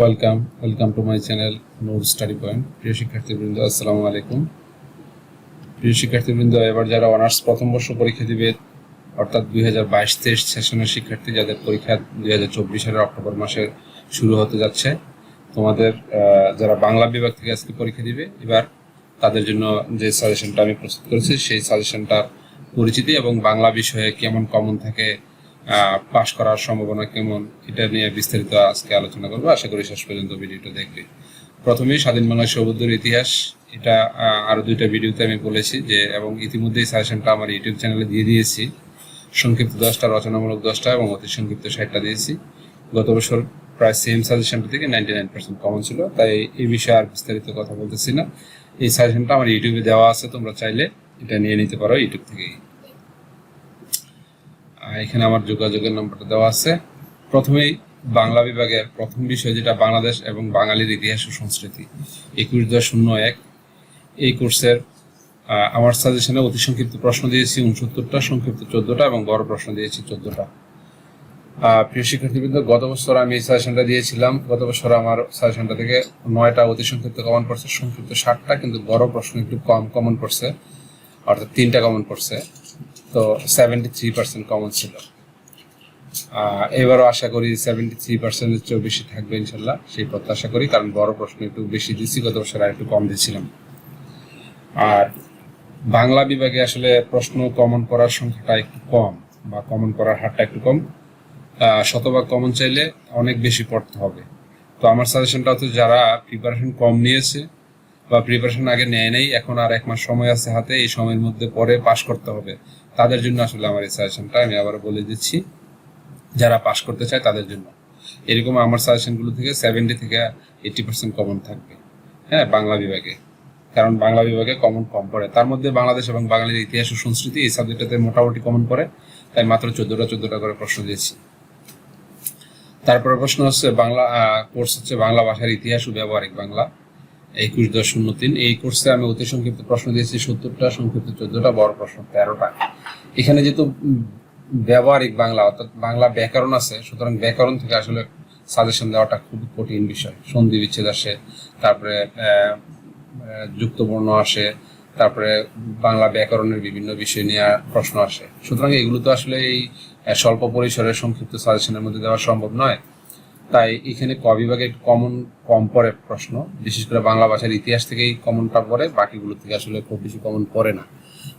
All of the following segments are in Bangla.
Welcome welcome to my channel note study point প্রিয় শিক্ষার্থীবৃন্দ আসসালামু আলাইকুম প্রিয় শিক্ষার্থীবৃন্দ এবার যারা অনার্স প্রথম বর্ষ পরীক্ষা দিবে, অর্থাৎ দুই হাজার বাইশ তেইশ সেশনের শিক্ষার্থী যাদের পরীক্ষা দুই হাজার চব্বিশ সালের অক্টোবর মাসে শুরু হতে যাচ্ছে, তোমাদের যারা বাংলা বিভাগ থেকে আজকে পরীক্ষা দিবে, এবার তাদের জন্য যে সাজেশনটা আমি প্রস্তুত করেছি, সেই সাজেশনটার পরিচিতি এবং বাংলা বিষয়ে কেমন কমন থাকে পাশ করার সম্ভাবনা কেমন এটা নিয়ে বিস্তারিত আজকে আলোচনা করব। আশা করি শেষ পর্যন্ত ভিডিওটা দেখবে। প্রথমেই স্বাধীন বাংলার সৌবুদ্ধের ইতিহাস। এটা আহ, আরও দুইটা ভিডিওতে আমি বলেছি যে এবং ইতিমধ্যেই সাজেশনটা আমার ইউটিউব চ্যানেলে দিয়ে দিয়েছি। সংক্ষিপ্ত দশটা রচনামূলক দশটা এবং অতি সংক্ষিপ্ত ষাটটা দিয়েছি। গত বছর প্রায় সেম সাজেশনটা থেকে নাইনটি নাইন পার্সেন্ট কমন ছিল। তাই এই বিষয়ে আর বিস্তারিত কথা বলতেছি না। এই সাজেশনটা আমার ইউটিউবে দেওয়া আছে তোমরা চাইলে এটা নিয়ে নিতে পারো ইউটিউব থেকেই। এখানে আমার যোগাযোগের নম্বরটা দেওয়া আছে। প্রথমেই বাংলা বিভাগের প্রথম বিষয় যেটা বাংলাদেশ এবং বাঙালির ইতিহাস ও সংস্কৃতি, একুশ দশ শূন্য এক। এই কোর্সের আমার সাজেশনে অতি সংক্ষিপ্ত প্রশ্ন দিয়েছি, উনসত্তরটা, সংক্ষিপ্ত চোদ্দটা এবং বড় প্রশ্ন দিয়েছি চোদ্দটা। প্রিয় শিক্ষার্থীবৃন্দ, গত বছর আমি এই সাজেশনটা দিয়েছিলাম। গত বছর আমার সাজেশনটা থেকে নয়টা অতি সংক্ষিপ্ত কমন পড়ছে, সংক্ষিপ্ত ষাটটা, কিন্তু বড় প্রশ্ন একটু কম কমন পড়ছে, অর্থাৎ তিনটা কমন পড়ছে। তো সেভেন্টি থ্রি পার্সেন্ট কমন ছিল এবারও আশা করি সেভেন্টি থ্রি পার্সেন্টের চেয়েও বেশি থাকবে ইনশাল্লাহ, সেই প্রত্যাশা করি, কারণ বড় প্রশ্ন একটু বেশি দিচ্ছি, গত বছর আর একটু কম দিচ্ছিলাম। আর বাংলা বিভাগে আসলে প্রশ্ন কমন করার সংখ্যাটা একটু কম বা কমন করার হারটা একটু কম। শতভাগ কমন চাইলে অনেক বেশি পড়তে হবে। তো আমার সাজেশনটা হচ্ছে যারা প্রিপারেশন কম নিয়েছে বা প্রিপারেশন আগে নেয় নাই, এখন আর এক মাস সময় আছে হাতে, এই সময়ের মধ্যে পরে পাশ করতে হবে। তাদের জন্য আসলে আমার এই সাজেশনটা আমি আবার বলে দিচ্ছি। যারা পাশ করতে চায় তাদের জন্য। এরকম আমার সাজেশনগুলো থেকে সেভেন্টি থেকে এইটি পার্সেন্ট কমন থাকবে। হ্যাঁ বাংলা বিভাগে। কারণ বাংলা বিভাগে কমন কম পড়ে। তার মধ্যে বাংলাদেশ এবং বাঙালির ইতিহাস ও সংস্কৃতি এই সাবজেক্টটাতে মোটামুটি কমন পড়ে। তাই মাত্র চোদ্দটা চোদ্দটা করে প্রশ্ন দিয়েছি। তারপরে প্রশ্ন হচ্ছে, বাংলা কোর্স হচ্ছে বাংলা ভাষার ইতিহাস ও ব্যবহারিক বাংলা। একুশ দশ শূন্য তিন। এই কোর্সে আমি অতি সংক্ষিপ্ত প্রশ্ন দিয়েছি সত্তরটা সংক্ষিপ্ত চোদ্দটা বড় প্রশ্ন তেরোটা। এখানে যেহেতু ব্যবহারিক বাংলা অর্থাৎ বাংলা ব্যাকরণ আছে সুতরাং ব্যাকরণ থেকে আসলে সাজেশন দেওয়াটা খুব কঠিন বিষয়। সন্ধি বিচ্ছেদ আসে তারপরে আহ, আসে তারপরে বাংলা ব্যাকরণের বিভিন্ন বিষয় নিয়ে প্রশ্ন আসে। সুতরাং এগুলো তো আসলে এই স্বল্প পরিসরের সংক্ষিপ্ত সাজেশনের মধ্যে দেওয়া সম্ভব নয়। তাই এখানে ক বিভাগে একটু কমন কম পড়ে প্রশ্ন। বিশেষ করে বাংলা ভাষার ইতিহাস থেকেই কমনটা পড়ে, বাকিগুলো থেকে আসলে খুব বেশি কমন পড়ে না।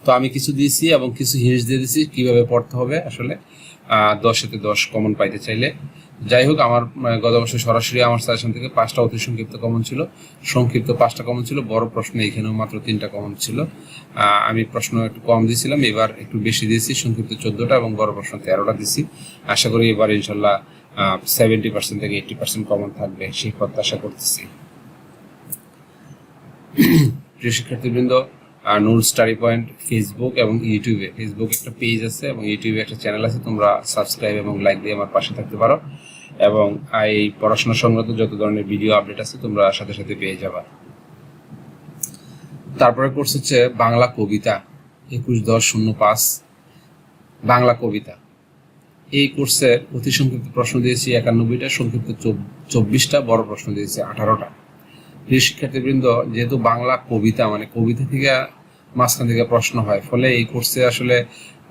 তো আমি কিছু দিয়েছি এবং কিছু হিন্টস দিয়ে দিয়েছি কীভাবে পড়তে হবে আসলে। দশেতে দশ কমন পাইতে চাইলে। যাই হোক, আমার গত বছর সরাসরি আমার সাজেশন থেকে পাঁচটা অতি সংক্ষিপ্ত কমন ছিল। সংক্ষিপ্ত পাঁচটা কমন ছিল, বড় প্রশ্ন এখানেও মাত্র তিনটা কমন ছিল। আমি প্রশ্ন একটু কম দিয়েছিলাম, এবার একটু বেশি দিয়েছি, সংক্ষিপ্ত চোদ্দটা এবং বড় প্রশ্ন তেরোটা দিয়েছি। আশা করি এবার ইনশাল্লাহ সেভেন্টি পার্সেন্ট থেকে এইটি পার্সেন্ট কমন থাকবে, সেই প্রত্যাশা করতেছি। প্রিয় শিক্ষার্থীবৃন্দ নুল স্টাডি পয়েন্ট ফেসবুক এবং ইউটিউবে ফেসবুক একটা পেজ আছে এবং ইউটিউবে একটা চ্যানেল আছে, তোমরা সাবস্ক্রাইব এবং লাইক দিয়ে আমার পাশে থাকতে পারো। এবং এই পড়াশোনা সংক্রান্ত যত ধরনের ভিডিও আপডেট আছে, তোমরা সাথে সাথে পেয়ে যাবা। তারপরে কোর্স হচ্ছে বাংলা কবিতা, একুশ দশ শূন্য পাঁচ, বাংলা কবিতা। এই কোর্সের অতি সংক্ষিপ্ত প্রশ্ন দিয়েছি, একানব্বইটা, সংক্ষিপ্ত চব্বিশটা, বড় প্রশ্ন দিয়েছি, আঠারোটা। প্রিয় শিক্ষার্থীবৃন্দ, যেহেতু বাংলা কবিতা মানে কবিতা থেকে মাঝখান থেকে প্রশ্ন হয়, ফলে এই কোর্সে আসলে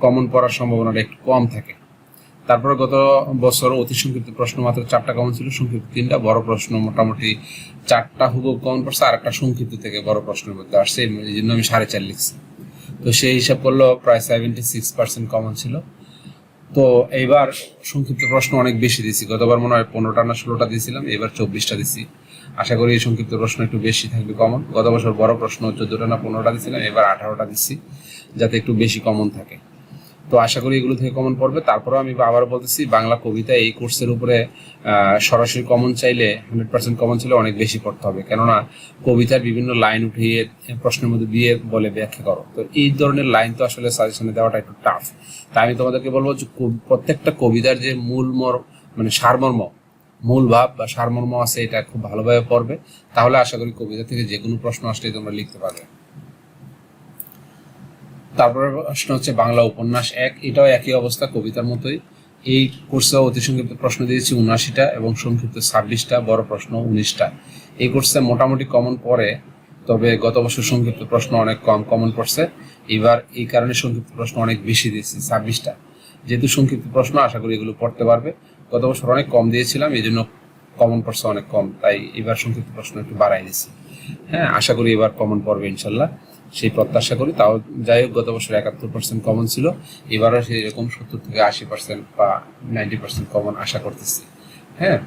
কমন পড়ার সম্ভাবনাটা একটু কম থাকে। তারপরে গত বছর অতি সংক্ষিপ্ত প্রশ্ন মাত্র চারটা কমন ছিল, সংক্ষিপ্ত তিনটা, বড় প্রশ্ন মোটামুটি চারটা, হুবহু কমন পড়ছে আর একটা সংক্ষিপ্ত থেকে বড় প্রশ্নের মধ্যে আসছে, এই জন্য আমি সাড়ে চার লিখছি। তো সেই হিসাব করলেও প্রায় সেভেন্টি সিক্স পার্সেন্ট কমন ছিল। তো এইবার সংক্ষিপ্ত প্রশ্ন অনেক বেশি দিছি। গতবার মনে হয় পনেরোটা না ষোলোটা দিয়েছিলাম, এবার চব্বিশটা দিছি। আশা করি এই সংক্ষিপ্ত প্রশ্ন একটু বেশি থাকবে কমন গত বছর বড় প্রশ্ন, চোদ্দটা না পনেরোটা দিয়েছিলাম এবার আঠারোটা দিচ্ছি যাতে একটু বেশি কমন থাকে। তো আশা করি এগুলো থেকে কমন পড়বে। তারপরেও আমি আবার বলতেছি, বাংলা কবিতা এই কোর্সের উপরে সরাসরি কমন চাইলে হান্ড্রেড পার্সেন্ট কমন চাইলে অনেক বেশি পড়তে হবে। কেননা কবিতার বিভিন্ন লাইন উঠিয়ে, প্রশ্নের মধ্যে দিয়ে বলে ব্যাখ্যা করো। তো এই ধরনের লাইন তো আসলে সাজেশনে দেওয়াটা একটু টাফ তাই আমি তোমাদেরকে বলব যে প্রত্যেকটা কবিতার যে মূল মর মানে সারমর্ম, মূল ভাব বা সারমর্ম আছে, এটা খুব ভালোভাবে পড়বে। তাহলে আশা করি কবিতা থেকে যে কোনো প্রশ্ন আসলেই তোমরা লিখতে পারবে। তারপরে প্রশ্ন হচ্ছে বাংলা উপন্যাস এক। এটাও একই অবস্থা কবিতার মতোই। এই কোর্সে অতি সংক্ষিপ্ত প্রশ্ন দিয়েছি উনআশিটা এবং সংক্ষিপ্ত ছাব্বিশটা, বড় প্রশ্ন উনিশটা। এই কোর্সে মোটামুটি কমন পড়ে, তবে গত বছর সংক্ষিপ্ত প্রশ্ন অনেক কম কমন পড়ছে। এবার এই কারণে সংক্ষিপ্ত প্রশ্ন অনেক বেশি দিয়েছি, ছাব্বিশটা। যেহেতু সংক্ষিপ্ত প্রশ্ন, আশা করি এগুলো পড়তে পারবে। গত বছর অনেক কম দিয়েছিলাম এই জন্য কমন পড়ছে অনেক কম, তাই এবার সংক্ষিপ্ত প্রশ্ন একটু বাড়াই দিয়েছি। হ্যাঁ আশা করি এবার কমন পড়বে ইনশাল্লাহ। সেই প্রত্যাশা করি। তাও যাই হোক, গত বছর একাত্তর পার্সেন্ট কমন ছিল। এবারও সেই রকম সত্তর থেকে আশি পার্সেন্ট বা নাইনটি পার্সেন্ট কমন আশা করতেছি। হ্যাঁ?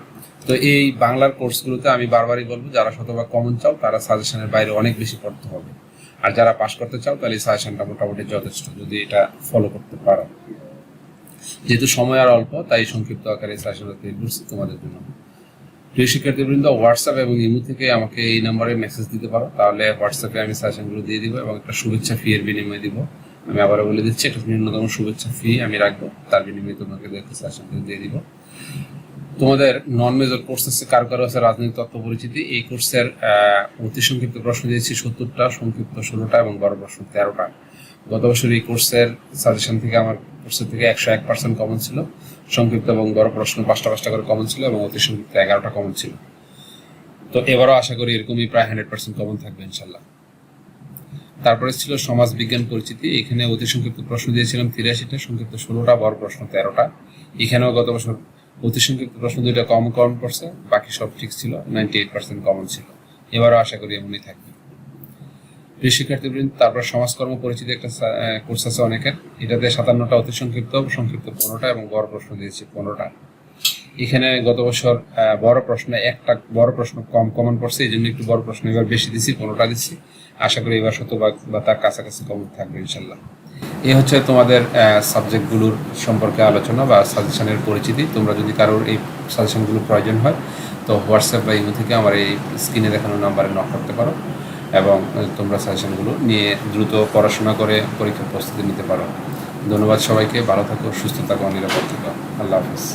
তো এই বাংলার কোর্সগুলোতে আমি বারবারই বলব, যারা শতভাগ কমন চাও, তারা সাজেশনের বাইরে অনেক বেশি পড়তে হবে। আর যারা পাশ করতে চাও, তাহলে এই সাজেশনটা মোটামুটি যথেষ্ট, যদি এটা ফলো করতে পারো। যেহেতু সময় আর অল্প, তাই সংক্ষিপ্ত আকারে সাজেশনটা তোমাদের জন্য। প্রিয় শিক্ষার্থীবৃন্দ হোয়াটসঅ্যাপ এবং ইমো থেকে আমাকে এই নাম্বারে মেসেজ দিতে পারো। তাহলে হোয়াটসঅ্যাপে আমি সাজেশনগুলো দিয়ে দিব এবং একটা শুভেচ্ছা ফি এর বিনিময়ে দিব। আমি আবারও বলে দিচ্ছি, একটা ন্যূনতম শুভেচ্ছা ফি আমি রাখব। তার বিনিময়ে তোমাকে সাজেশনগুলো দিয়ে দিব। তোমাদের নন মেজর কোর্স আছে কার কারও আছে রাজনৈতিক তত্ত্ব পরিচিতি এই কোর্সের অতি সংক্ষিপ্ত প্রশ্ন দিয়েছি, সত্তরটা, সংক্ষিপ্ত ষোলোটা এবং বড় প্রশ্ন তেরোটা। গত বছর এই কোর্সের সাজেশন থেকে আমার কোর্সের থেকে একশো এক পার্সেন্ট কমন ছিল। সংক্ষিপ্ত এবং বড় প্রশ্ন পাঁচটা পাঁচটা করে কমন ছিল এবং অতি সংক্ষিপ্ত এগারোটা কমন ছিল। তো এবারও আশা করি এরকমই প্রায় হান্ড্রেড পার্সেন্ট কমন থাকবে ইনশাল্লাহ তারপরে ছিল সমাজ বিজ্ঞান পরিচিতি। এখানে অতি সংক্ষিপ্ত প্রশ্ন দিয়েছিলাম তিরাশিটা, সংক্ষিপ্ত ষোলোটা, বড় প্রশ্ন তেরোটা। এখানেও গত বছর অতি সংক্ষিপ্ত প্রশ্ন দুইটা কম বাকি সব ঠিক ছিল নাইনটি এইট পার্সেন্ট কমন ছিল। এবারও আশা করি এমনই থাকবে। প্রিয় শিক্ষার্থীবৃন্দ তারপর সমাজকর্ম পরিচিতি একটা কোর্স আছে অনেকের। এটাতে সাতান্নটা অতি সংক্ষিপ্ত সংক্ষিপ্ত পনেরোটা এবং বড় প্রশ্ন দিয়েছি পনেরোটা। এখানে গত বছর বড় প্রশ্ন একটা বড় প্রশ্ন কম কমন পড়ছে এই জন্য একটু বড় প্রশ্ন এবার বেশি দিচ্ছি পনেরোটা দিচ্ছি। আশা করি এবার শতভাগ বা তার কাছাকাছি কমন থাকবে, ইনশাল্লাহ। এই হচ্ছে তোমাদের সাবজেক্টগুলোর সম্পর্কে আলোচনা বা সাজেশনের পরিচিতি। তোমরা যদি কারোর এই সাজেশনগুলো প্রয়োজন হয়, তো হোয়াটসঅ্যাপ বা ইমো থেকে আমার এই স্ক্রিনে দেখানো নাম্বারে নক করতে পারো এবং তোমরা সাজেশনগুলো নিয়ে দ্রুত পড়াশোনা করে পরীক্ষার প্রস্তুতি নিতে পারো। ধন্যবাদ সবাইকে, ভালো থাকো, সুস্থ থাকো, নিরাপদ থাকো। আল্লাহ হাফিজ।